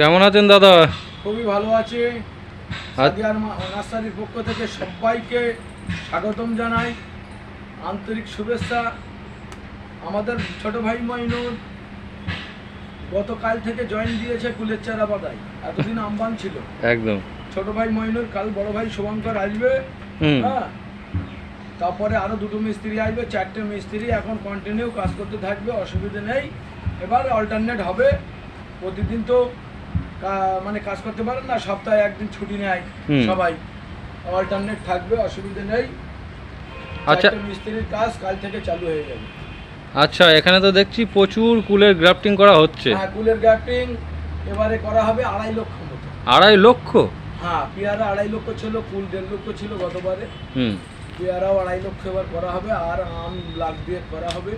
কেমন আছেন দাদা? খুবই ভালো আছে। নার্সারির পক্ষ থেকে সবাইকে স্বাগতম জানাই। আন্তরিক শুভেচ্ছা। আমাদের ছোট ভাই মইনুর গতকাল থেকে জয়েন দিয়েছে কুলের চারা বাদায় এতদিন আমবান ছিল। একদম। ছোট ভাই মইনুর কাল বড় ভাই শুভঙ্কর আসবে। হ্যাঁ? তারপরে আরও দুটো মিস্ত্রি আসবে চারটে মিস্ত্রি এখন কন্টিনিউ কাজ করতে থাকবে অসুবিধে নেই। এবার অল্টারনেট হবে। প্রতিদিন তো মানে কাজ করতে পারেন না সপ্তাহে একদিন ছুটি নেয় সবাই। অল্টারনেট থাকবে অসুবিধা নেই। আচ্ছা। মিস্ত্রির কাজ কাল থেকে চালু হয়ে যাবে। আচ্ছা এখানে তো দেখছি প্রচুর কুলের গ্রাফটিং করা হচ্ছে। হ্যাঁ কুলের গ্রাফটিং এবারে করা হবে আড়াই লক্ষ মতো। আড়াই লক্ষ? হ্যাঁ পেয়ারা আড়াই লক্ষ ছিল কুল দেড় লক্ষ ছিল গতবারে। হুম। পেয়ারাও আড়াই লক্ষ এবার করা হবে আর আম লাখ দিয়ে করা হবে।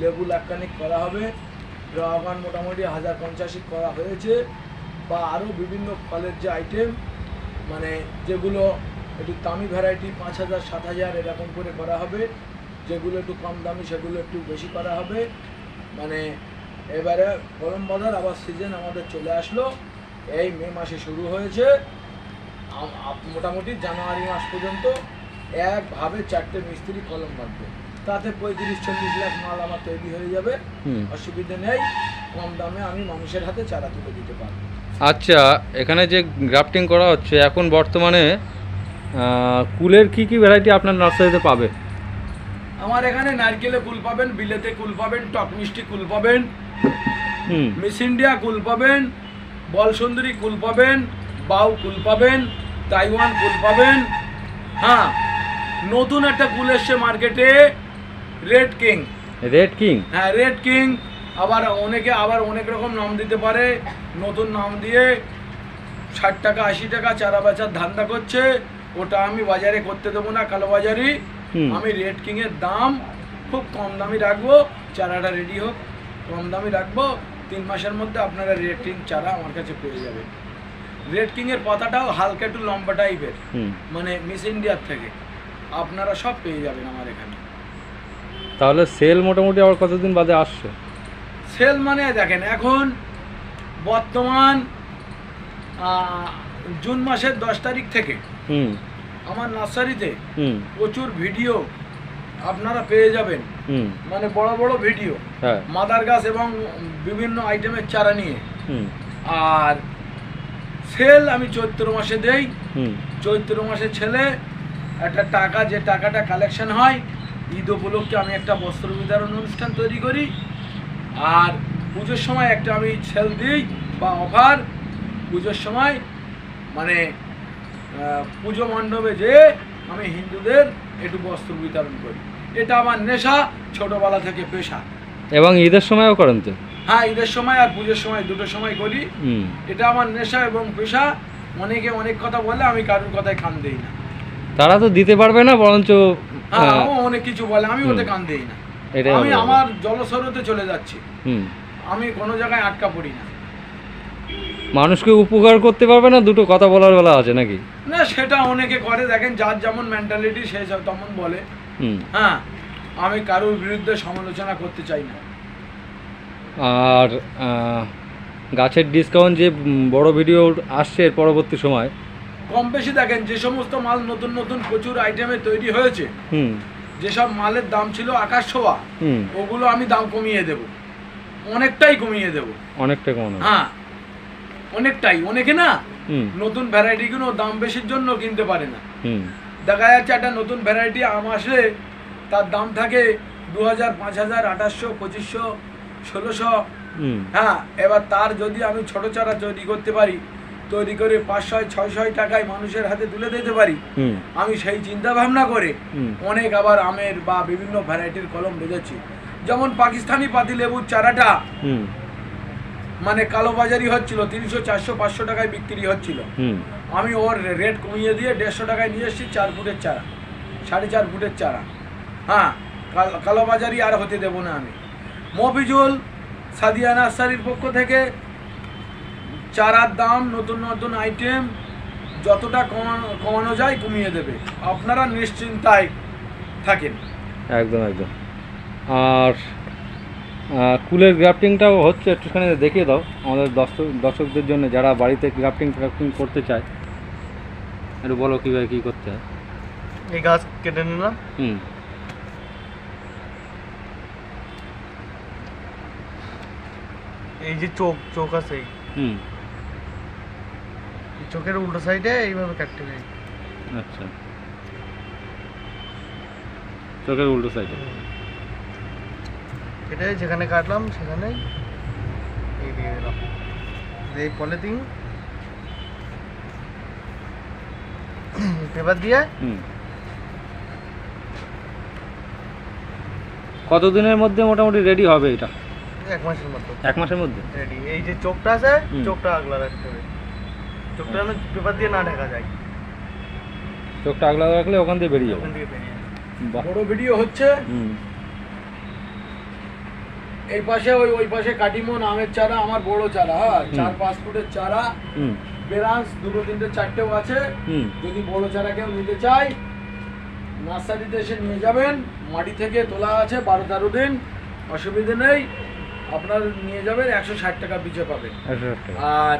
লেবু লাখখানিক করা হবে। ড্রাগন মোটামুটি হাজার পঞ্চাশি করা হয়েছে। বা আরও বিভিন্ন ফলের যে আইটেম মানে যেগুলো একটু দামি ভ্যারাইটি পাঁচ হাজার সাত হাজার এরকম করে করা হবে। যেগুলো একটু কম দামি সেগুলো একটু বেশি করা হবে। মানে এবারে গরম বাজার আবার সিজন আমাদের চলে আসলো। এই মে মাসে শুরু হয়েছে। মোটামুটি জানুয়ারি মাস পর্যন্ত একভাবে চারটে মিস্ত্রি কলম বাঁধবে। তাতে পঁয়ত্রিশ চল্লিশ লাখ মাল আমার তৈরি হয়ে যাবে। অসুবিধা নেই। কম দামে আমি মানুষের হাতে চারা তুলে দিতে পারব। আচ্ছা এখানে যে গ্রাফটিং করা হচ্ছে এখন বর্তমানে কুলের কি কি ভ্যারাইটি আপনার নার্সারিতে পাবে? আমার এখানে নারকেলে কুল পাবেন বিলেতে কুল পাবেন টক মিষ্টি কুল পাবেন হুম। মিস ইন্ডিয়া কুল পাবেন বলসুন্দরী কুল পাবেন বাউ কুল পাবেন তাইওয়ান কুল পাবেন। হ্যাঁ নতুন একটা কুল এসছে মার্কেটে রেড কিং রেড কিং হ্যাঁ রেড কিং আবার অনেকে আবার অনেক রকম নাম দিতে পারে। নতুন নাম দিয়ে ষাট টাকা আশি টাকা চারা বেচার ধান্দা করছে। ওটা আমি বাজারে করতে দেবো না কালো বাজারি। আমি রেড কিংয়ের দাম খুব কম দামি রাখব। চারাটা রেডি হোক কম দামি রাখব। তিন মাসের মধ্যে আপনারা রেড কিং চারা আমার কাছে পেয়ে যাবেন। রেড কিংয়ের পাতাটাও হালকা একটু লম্বা টাইপের মানে মিস ইন্ডিয়ার থেকে। আপনারা সব পেয়ে যাবেন আমার এখানে। তাহলে সেল মোটামুটি আবার কতদিন বাদে আসছে? সেল মানে দেখেন এখন বর্তমান জুন মাসের দশ তারিখ থেকে হুম। আমার নার্সারিতে প্রচুর ভিডিও আপনারা পেয়ে যাবেন। মানে বড় বড় ভিডিও। হ্যাঁ। মাদার গাছ এবং বিভিন্ন আইটেমের চারা নিয়ে। হুম। আর সেল আমি চৈত্র মাসে দেই। হুম। চৈত্র মাসে ছেলে একটা টাকা যে টাকাটা কালেকশন হয় ঈদ উপলক্ষে আমি একটা বস্ত্র বিতরণ অনুষ্ঠান তৈরি করি। আর পুজোর সময় একটা আমি সেল দিই বা অফার। পুজোর সময় মানে পুজো মণ্ডপে যে আমি হিন্দুদের একটু বস্ত্র বিতরণ করি। এটা আমার নেশা ছোটবেলা থেকে পেশা। এবং ঈদের সময়ও করেন তো? হ্যাঁ ঈদের সময় আর পুজোর সময় দুটো সময় করি। এটা আমার নেশা এবং পেশা। অনেকে অনেক কথা বলে আমি কারোর কথায় কান দেই না। তারা তো দিতে পারবে না বরঞ্চ হ্যাঁ অনেক কিছু বলে আমি ওতে। কান দেই না। আমি আমার জলস্রোতে চলে যাচ্ছি। হুম। আমি কোনো জায়গায় আটকা পড়ি না। মানুষকে উপকার করতে পারবে না দুটো কথা বলার বেলা আছে নাকি? না সেটা অনেকে করে। দেখেন যার যেমন মেন্টালিটি সে সব তেমন বলে। হুম। হ্যাঁ আমি কারোর বিরুদ্ধে সমালোচনা করতে চাই না। আর গাছের ডিসকাউন্ট যে বড় ভিডিও আসছে এর পরবর্তী সময়। কম বেশি দেখেন যে সমস্ত মাল নতুন নতুন প্রচুর আইটেমে তৈরি হয়েছে হুম। যেসব মালের দাম ছিল আকাশ ছোঁয়া ওগুলো আমি দাম কমিয়ে দেব। অনেকটাই কমিয়ে দেব। অনেকটা কমানো হ্যাঁ অনেকটাই। অনেকে না নতুন ভ্যারাইটিগুলো দাম বেশির জন্য কিনতে পারে না। দেখা যাচ্ছে একটা নতুন ভ্যারাইটি আম আসলে তার দাম থাকে দু হাজার পাঁচ হাজার আঠাশশো পঁচিশশো ষোলোশো। হ্যাঁ এবার তার যদি আমি ছোট চারা তৈরি করতে পারি তৈরি করে পাঁচশো ছয়শো টাকায় মানুষের হাতে তুলে দিতে পারি। আমি সেই চিন্তা ভাবনা করে অনেক আবার আমের বা বিভিন্ন ভ্যারাইটির কলম বেঁধেছি। যেমন পাকিস্তানি পাতি লেবুর চারাটা মানে কালোবাজারি হচ্ছিল তিনশো চারশো পাঁচশো টাকায় বিক্রি হচ্ছিল। আমি ওর রেট কমিয়ে দিয়ে দেড়শো টাকায় নিয়ে এসেছি চার ফুটের চারা সাড়ে চার ফুটের চারা। হ্যাঁ কাল- কালোবাজারি আর হতে দেবো না আমি। মফিজুল সাদিয়া নার্সারির পক্ষ থেকে চারার দাম নতুন নতুন আইটেম যতটা কমানো কমানো যায় কমিয়ে দেবে। আপনারা নিশ্চিন্তায় থাকেন। একদম একদম। আর কুলের গ্রাফটিংটাও হচ্ছে একটুখানি দেখিয়ে দাও। আমাদের দর্শক দর্শকদের জন্য যারা বাড়িতে গ্রাফটিং গ্রাফটিং করতে চায় একটু বলো কীভাবে কী করতে হয়। এই গাছ কেটে নিলাম। হুম। এই যে চোখ চোখ আছে। হুম। চোখের উল্টো সাইডে এইভাবে কাটতে নেই আচ্ছা। চোখের উল্টো সাইডে কেটে যেখানে কাটলাম সেখানেই এই দিয়ে দিলাম। এই পলিথিন পেপার দিয়ে হুম। কতদিনের মধ্যে মোটামুটি রেডি হবে এটা? এক মাসের মধ্যে। এক মাসের মধ্যে? রেডি এই যে চোখটা আছে চোখটা আগলা রাখতে হবে। চোখটা যেন পেপার দিয়ে না ঢাকা যায়। চোখটা আগলা রাখলে ওখান দিয়ে বেরিয়ে যাবে। ওখান থেকে বেরিয়ে। বড় ভিডিও হচ্ছে। এই পাশে ওই ওই পাশে কাটিমন আমের চারা আমার বড় চারা হ্যাঁ চার পাঁচ ফুটের চারা। হুম। বেরান্স দুটো তিনটে চারটেও আছে। হুম। যদি বড় চারা কেউ নিতে চায় নার্সারিতে এসে নিয়ে যাবেন। মাটি থেকে তোলা আছে বারো তেরো দিন। অসুবিধে নেই। আপনার নিয়ে যাবেন একশো ষাট টাকা পিছিয়ে পাবেন। আর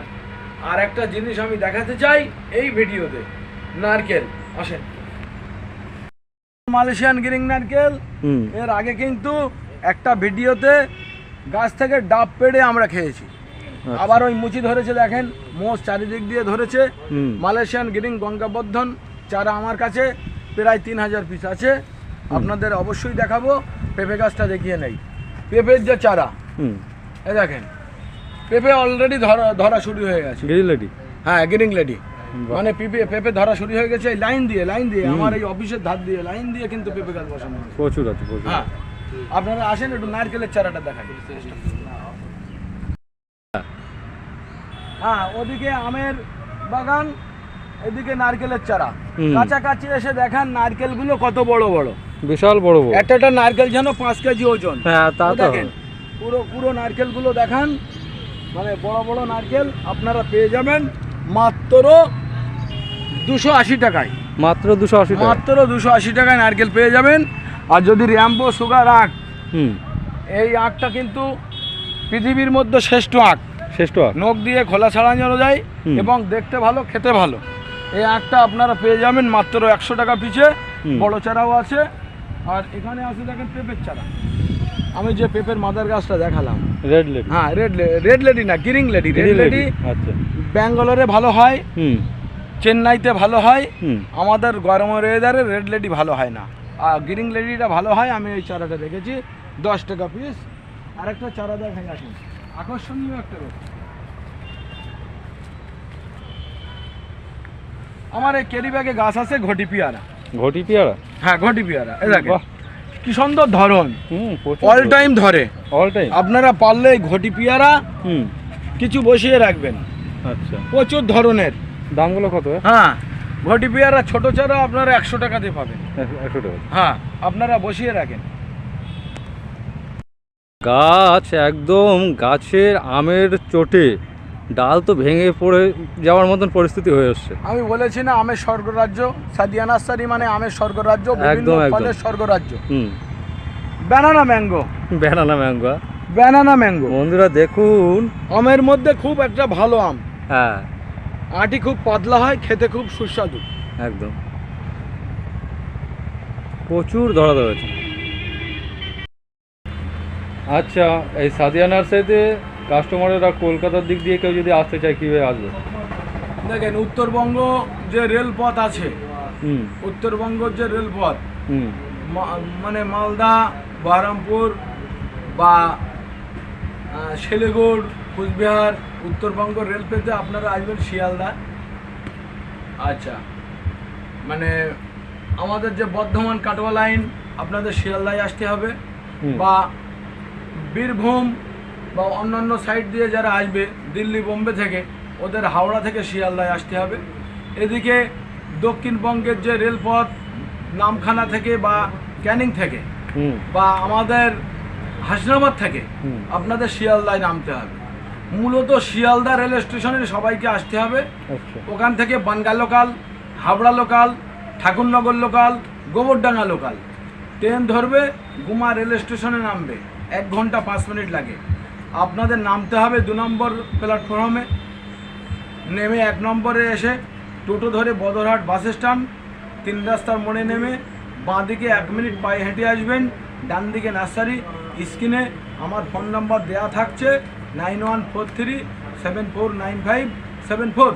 আর একটা জিনিস আমি দেখাতে চাই এই ভিডিওতে। নারকেল আসেন। মালয়েশিয়ান গ্রিং নারকেল এর আগে কিন্তু একটা ভিডিওতে গাছ থেকে ডাব পেড়ে আমরা খেয়েছি। আচ্ছা। আবার ওই মুচি ধরেছে দেখেন মোষ চারিদিক দিয়ে ধরেছে। মালয়েশিয়ান গ্রিন গঙ্গাবর্ধন চারা আমার কাছে প্রায় তিন হাজার পিস আছে। আপনাদের অবশ্যই দেখাবো পেঁপে গাছটা দেখিয়ে নেই। পেঁপের যে চারা এ দেখেন পেঁপে অলরেডি ধরা ধরা শুরু হয়ে গেছে। গ্রিল রেডি হ্যাঁ গ্রিন লেডি মানে পেঁপে পেঁপে ধরা শুরু হয়ে গেছে লাইন দিয়ে লাইন দিয়ে আমার এই অফিসের ধার দিয়ে লাইন দিয়ে কিন্তু পেঁপে গাছ বসানো। প্রচুর আছে প্রচুর হ্যাঁ। আপনারা আসেন একটু নারকেলের চারাটা দেখাই। হ্যাঁ ওদিকে আমের বাগান এদিকে নারকেলের চারা। কাছাকাছি এসে দেখেন নারকেলগুলো কত বড় বড়। বিশাল বড় বড়। একটা একটা নারকেল যেন পাঁচ কেজি ওজন। হ্যাঁ তো দেখেন পুরো পুরো নারকেলগুলো দেখান মানে বড় বড় নারকেল আপনারা পেয়ে যাবেন মাত্র দুশো আশি টাকায়। মাত্র দুশো আশি মাত্র দুশো আশি টাকায় নারকেল পেয়ে যাবেন। আর যদি র্যাম্বো সুগার আখ হুম। এই আখটা কিন্তু পৃথিবীর মধ্যে শ্রেষ্ঠ আখ। শ্রেষ্ঠ আর নখ দিয়ে খোলা ছাড়ানো যায় এবং দেখতে ভালো খেতে ভালো। এই আখটা আপনারা পেয়ে যাবেন মাত্র একশো টাকা পিছে। বড় চারাও আছে। আর এখানে আছে দেখেন পেঁপের চারা। আমি যে পেঁপের মাদার গাছটা দেখালাম। রেড লেডি হ্যাঁ রেড রেড লেডি না গ্রিন লেডি রেড লেডি আচ্ছা। ব্যাঙ্গালোরে ভালো হয় হুম। চেন্নাইতে ভালো হয় হুম। আমাদের গরমের ওয়েদারে রেড লেডি ভালো হয় না। আর গ্রিন লেডিটা ভালো হয় আমি এই চারাটা রেখেছি দশ টাকা পিস আরেকটা চারা দেখাই আসুন আকর্ষণীয় একটা আমার এই কেরি ব্যাগে গাছ আছে ঘটি পিয়ারা। ঘটি পেয়ারা? হ্যাঁ ঘটি পিয়ারা দেখেন। বাহ। কি সুন্দর ধরন। হুম অল টাইম ধরে। অল টাইম আপনারা পারলে ঘটি পিয়ারা হুম। কিছু বসিয়ে রাখবেন। আচ্ছা। প্রচুর ধরনের। দামগুলো কত? হ্যাঁ ঘটি পেয়ারা ছোট চারা আপনারা একশো টাকাতে পাবেন। একশো টাকা। হ্যাঁ আপনারা বসিয়ে রাখেন। গাছ একদম গাছের আমের চোটে। ডাল তো ভেঙে পড়ে যাওয়ার মতন পরিস্থিতি হয়ে এসছে আমি বলেছি না আমের স্বর্গরাজ্য সাদিয়া নার্সারি মানে আমের স্বর্গরাজ্য একদম। ফলের স্বর্গরাজ্য। হুম। Banana mango. Banana mango banana mango. বন্ধুরা দেখুন। আমের মধ্যে খুব একটা ভালো আম। হ্যাঁ। আটি খুব পাতলা হয় খেতে খুব সুস্বাদু। একদম। প্রচুর ধরা ধরেছে আচ্ছা এই সাদিয়া নার্সারিতে কাস্টমারেরা কলকাতার দিক দিয়ে কেউ যদি আসতে চায় কীভাবে আসবে? দেখেন উত্তরবঙ্গ যে রেলপথ আছে হুম। উত্তরবঙ্গর যে রেলপথ হুম। মানে মালদা বহরমপুর বা শিলিগুড় কুচবিহার উত্তরবঙ্গ রেল পেতে আপনারা আসবেন শিয়ালদা। আচ্ছা মানে আমাদের যে বর্ধমান কাটোয়া লাইন আপনাদের শিয়ালদায় আসতে হবে বা বীরভূম বা অন্যান্য সাইড দিয়ে যারা আসবে দিল্লি বোম্বে থেকে ওদের হাওড়া থেকে শিয়ালদায় আসতে হবে। এদিকে দক্ষিণবঙ্গের যে রেলপথ নামখানা থেকে বা ক্যানিং থেকে বা আমাদের হাসনাবাদ থেকে। আপনাদের শিয়ালদায় নামতে হবে। মূলত শিয়ালদা রেল স্টেশনে সবাইকে আসতে হবে। আচ্ছা। ওখান থেকে Bongaon local Habra local Thakurnagar local Gobardanga local. Train ধরবে গুমা রেল স্টেশনে নামবে। এক ঘণ্টা পাঁচ মিনিট লাগে। আপনাদের নামতে হবে দু নম্বর প্ল্যাটফর্মে। নেমে এক নম্বরে এসে টোটো ধরে বদরহাট বাস স্ট্যান্ড, তিন রাস্তার মোড়ে নেমে বাঁ দিকে এক মিনিট পায়ে হেঁটে আসবেন ডান দিকে নার্সারি, স্ক্রিনে আমার ফোন নাম্বার দেওয়া থাকছে nine one four three seven four nine five seven four.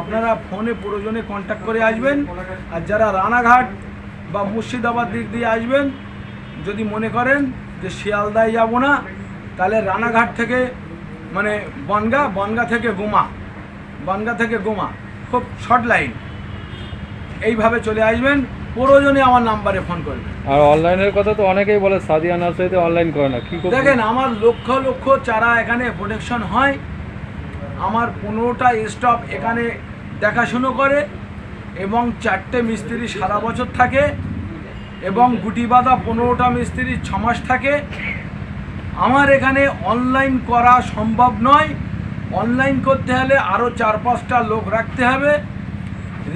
আপনারা ফোনে প্রয়োজনে কন্ট্যাক্ট করে আসবেন। আর যারা রানাঘাট বা মুর্শিদাবাদ দিক দিয়ে আসবেন, যদি মনে করেন যে শিয়ালদায় যাব না তাহলে রানাঘাট থেকে মানে বনগা বনগা থেকে গুমা বনগা থেকে গুমা খুব শর্ট লাইন এইভাবে চলে আসবেন প্রয়োজনে আমার নাম্বারে ফোন করবেন। আর অনলাইনের কথা তো অনেকেই বলে সাদিয়া নার্সারিতে অনলাইন করে না কি দেখেন আমার লক্ষ লক্ষ চারা এখানে প্রোটেকশন হয়। আমার পনেরোটা স্টপ এখানে দেখাশুনো করে এবং চারটে মিস্ত্রি সারা বছর থাকে এবং গুটি বাঁধা পনেরোটা মিস্ত্রি ছমাস থাকে। আমার এখানে অনলাইন করা সম্ভব নয়। অনলাইন করতে হলে আরও চার পাঁচটা লোক রাখতে হবে।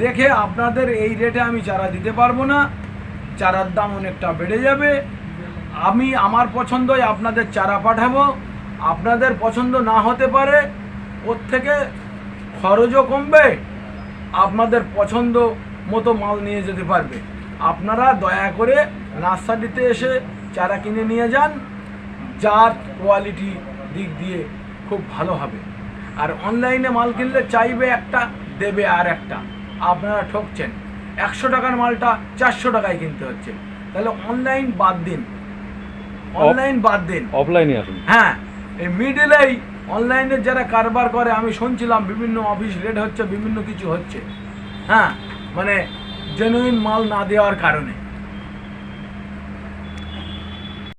রেখে আপনাদের এই রেটে আমি চারা দিতে পারব না। চারার দাম অনেকটা বেড়ে যাবে। আমি আমার পছন্দই আপনাদের চারা পাঠাবো। আপনাদের পছন্দ না হতে পারে, ওর থেকে খরচও কমবে। আপনাদের পছন্দ মতো মাল নিয়ে যেতে পারবে। আপনারা দয়া করে নার্সারিতে এসে চারা কিনে নিয়ে যান। যার কোয়ালিটি দিক দিয়ে খুব ভালো হবে। আর অনলাইনে মাল কিনলে চাইবে একটা দেবে আর একটা। আপনারা ঠকছেন। একশো টাকার মালটা চারশো টাকায় কিনতে হচ্ছে। তাহলে অনলাইন বাদ দিন। অনলাইন বাদ দিন। অফলাইনে আসুন। হ্যাঁ এই মিডিলেই অনলাইনে যারা কারবার করে আমি শুনছিলাম বিভিন্ন অফিস রেট হচ্ছে বিভিন্ন কিছু হচ্ছে। হ্যাঁ মানে জেনুইন মাল না দেওয়ার কারণে।